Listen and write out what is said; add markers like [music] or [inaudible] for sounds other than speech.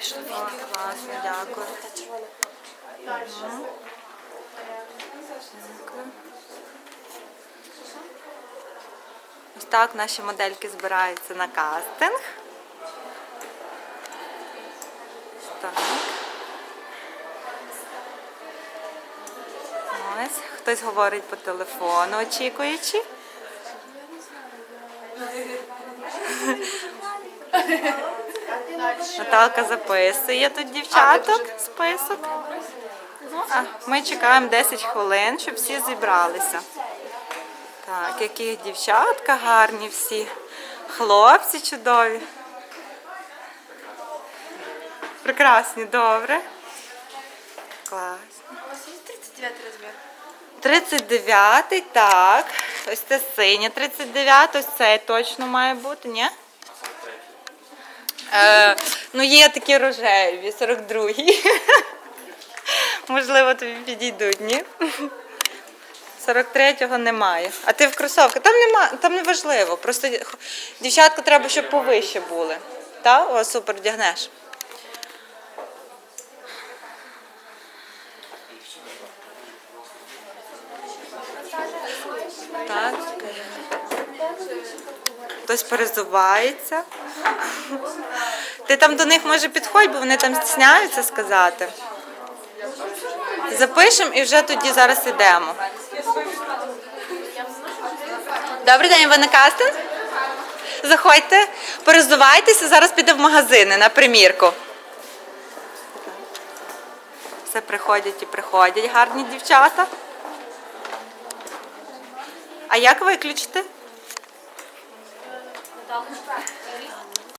пішла. Класно, дякую. Червона. Дякую. Ось так наші модельки збираються на кастинг. Хтось говорить по телефону, очікуючи. [laughs] Наталка записує тут дівчаток список. А ми чекаємо 10 хвилин, щоб всі зібралися. Так, які дівчатка гарні всі. Хлопці чудові. Прекрасні, добре. Клас. У вас є 39 розмір? 39-й, так. Ось це синє 39, ось цей точно має бути, ні? Е, ну, є такі рожеві, 42-й. [laughs] Можливо, тобі підійдуть, ні? 43-го немає. А ти в кросовки? Там нема, там не важливо. Просто дівчатка треба, щоб повище були. Так? О, супер, вдягнеш. Так. Хтось перезувається. Ти там до них може підходь, бо вони там стісняються сказати. Запишемо і вже тоді зараз йдемо. Добрий день, ви на кастинг? Заходьте, перезувайтеся, зараз піде в магазини на примірку. Все приходять і приходять гарні дівчата. А як виключити? Tá,